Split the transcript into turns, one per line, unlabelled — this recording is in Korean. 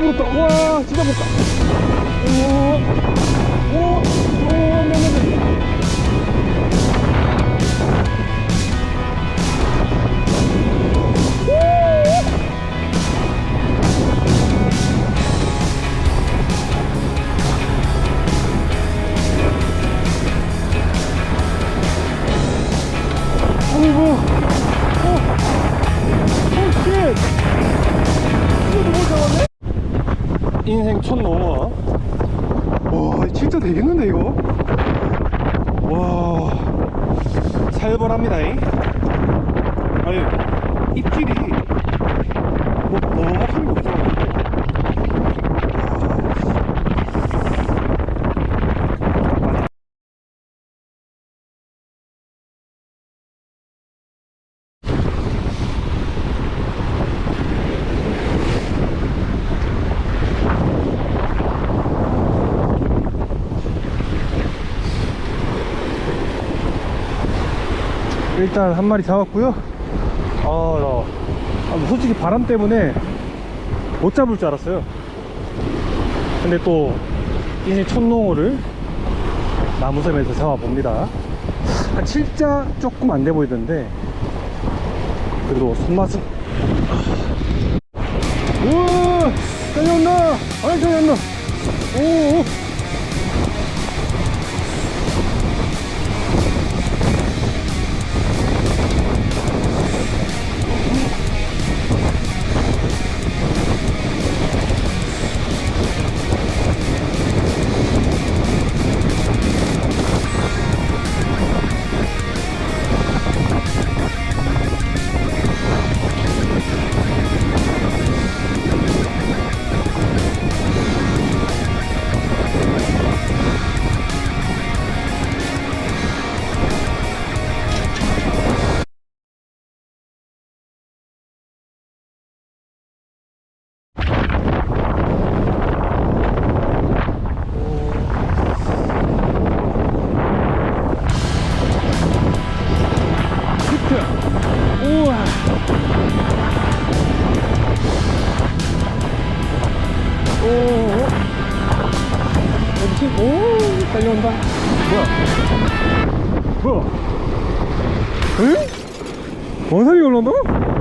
오. 어, 무겁다. 와, 진짜 무겁다. 오, 오, 오, 네, 네, 네. 어이구. 어. 오, 쉣. 이거 못 잡았네? 인생 첫 농어. 와, 진짜 되겠는데, 이거? 와. 살벌합니다, 잉? 아니, 입질이 뭐, 너무 없어. 일단 한 마리 잡았고요. 아, 나 아, 솔직히 바람 때문에 못 잡을 줄 알았어요. 근데 또 인생 첫 농어를 나무섬에서 잡아봅니다. 한 7자 조금 안 돼 보이던데 그래도 손맛은 우와 달려온다 아이 달려온다 오히 오 달려온다 뭐야 뭐야 응? 원상이 올라온다고?